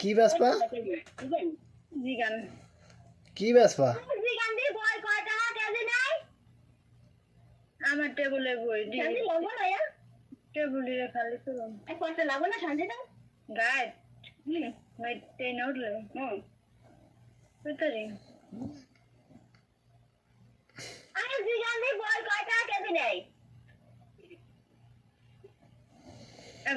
কি বেসপা জিগান। কি বেসপা জিগান দিয়ে বই কয় টাকা কেজি নাই আমার টেবিলে বই টেবিলে খালি করুন পয়সা লাগবে না শান্তি না গাইড। হুম গাইড তে নোটলে হুম।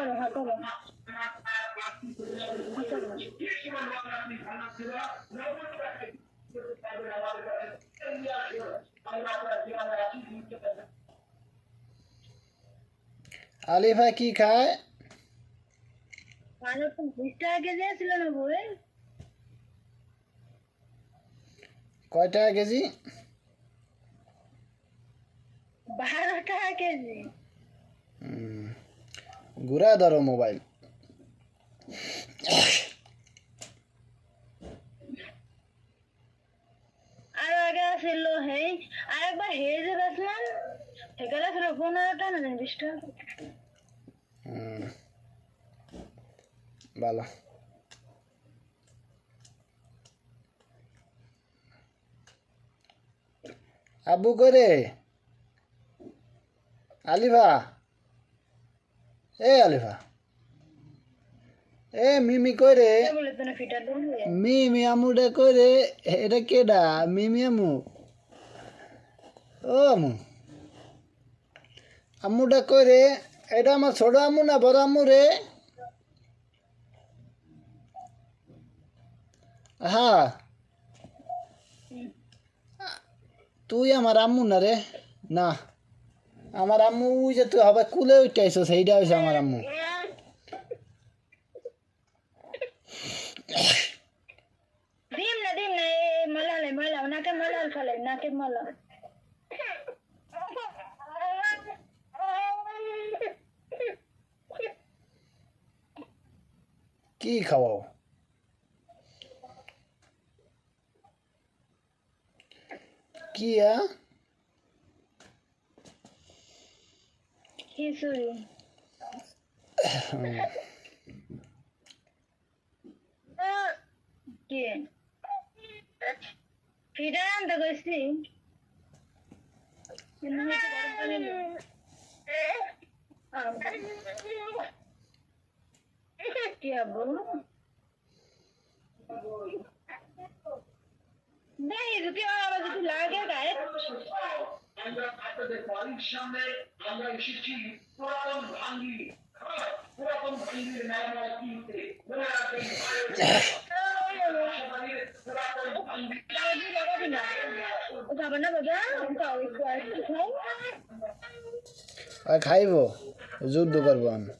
করো হ্যাঁ করো আলিফা কি খায় কয় টাকা কেজি? বারো টাকা কেজি। ঘুরা ধরো মোবাইল। আর আগে হেই। আর একবার হেই যে বেসলাম সেখানে ছিল পনেরো টাকা না বিশ টাকা। হুম। ভালো আব্বু করে আলিফা? এ আলিফা। এ মিমি করে ফিটার দিন মিমি আমুটা করে এটা কেডা? মিমি আমু। ও আমু। আম্মুটা করে এটা আমার ছোট আম্মু না বড় আম্মু রে? হ্যাঁ তুই আমার আম্মু না রে? না। আমার আম্মু যে তুই হবে কুলে উঠাইছো সেইটা হয়েছে আমার আম্মু। দিম না দিম না মলালে মলা নাকে মলাল ফেলে নাকে মলা। কি খাওয়াও? কি আ? খিচুড়ি কি ফিটার আনতে কইছি। কি আব্বু দেখি যদি আবার আপনাদের বাড়ির সামনে আমরা এসেছি পুরাতন ভাঙ্গি। হ্যাঁ, পুরাতন ভাঙ্গির মেরামত কিনতে মনে রাখবেন? খাইব যুদ্ধ করব আমি।